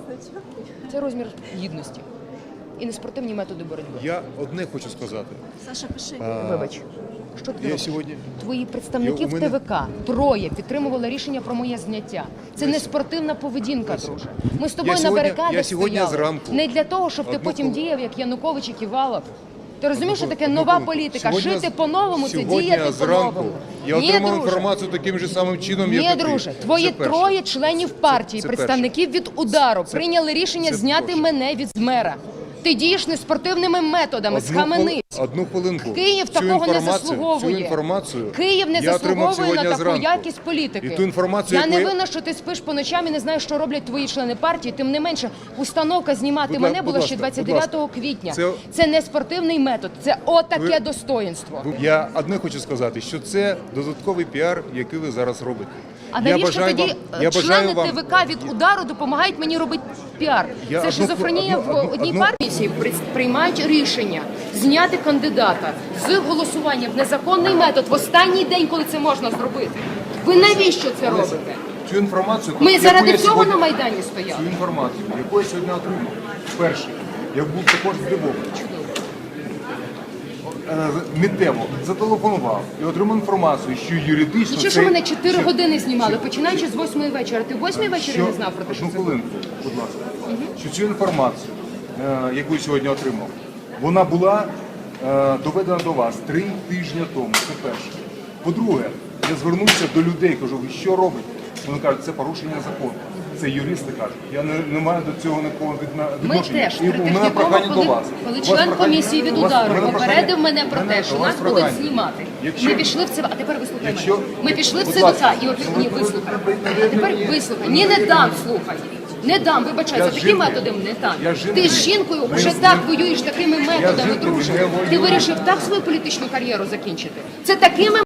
означає? Це розмір гідності і неспортивні методи боротьби. Я одне хочу сказати. Саша, пиши. А, Вибач, що ти Я робиш? сьогодні Твої представники Я- в мене- ТВК троє підтримували рішення про моє зняття. Це не спортивна поведінка, друже. Ми з тобою на сьогодні- барикадах я сьогодні стояли. зранку не для того, щоб ти потім діяв як Янукович і Ківалов. Ти розумієш, що таке нова політика? Сьогодні Жити по-новому це сьогодні діяти зранку по-новому. Я Ні, отримав друже. інформацію таким же самим чином, як і ти. друже, твої Це перше. троє членів партії, це представників від удару, прийняли рішення це зняти перше. мене від мера. Ти дієш неспортивними методами, Одну схамени. Одну хвилинку. Київ Цю такого не заслуговує. Цю інформацію Київ не я заслуговує на таку зранку. якість політики. І ту інформацію, я не я- винна, що ти спиш по ночам і не знаєш, що роблять твої члени партії. Тим не менше, установка знімати Будь мене була ще ласка, 29 будь квітня. Це- Це не спортивний метод, це отаке Ви- достоїнство. Я одне хочу сказати, що це додатковий піар, який ви зараз робите. А навіщо тоді вам, е, я члени ТВК від удару допомагають мені робити піар? Я Це одну- шизофренія одну- в одній одну- партії при- приймають рішення зняти кандидата з голосування в незаконний метод в останній день, коли це можна зробити. Ви навіщо це робите? цю інформацію, Ми заради цього сьогодні- на майдані стояли. Цю інформацію, яку я сьогодні отримав. Перше, я був також здивований. Е, Миттєво зателефонував і отримав інформацію, що юридично Нічого, що мене 4 що- години знімали, що- починаючи з 8 вечора. Ти в 8 вечора що- не знав про те, що одну це буде? хвилинку, будь ласка. Що цю інформацію, яку я сьогодні отримав, вона була е, доведена до вас три тижні тому. Це перше. По-друге, я звернувся до людей, кажу, ви що робите? Вони кажуть, це порушення закону. Це юристи кажуть. Я не, не маю до цього Ми відношення. теж І у мене прохання коли, до вас. коли вас член комісії від удару попередив мене про те, що нас будуть знімати. Якщо- Ми пішли в ЦВК, а тепер вислухай мене. Ми пішли в ласка. і ні, вислухай. А тепер вислухай. Ні, не дам, слухай. Не дам, вибачай, за такі методи не дам. Ти з жінкою вже так воюєш такими методами, друже. Ти вирішив так свою політичну кар'єру закінчити. Це такими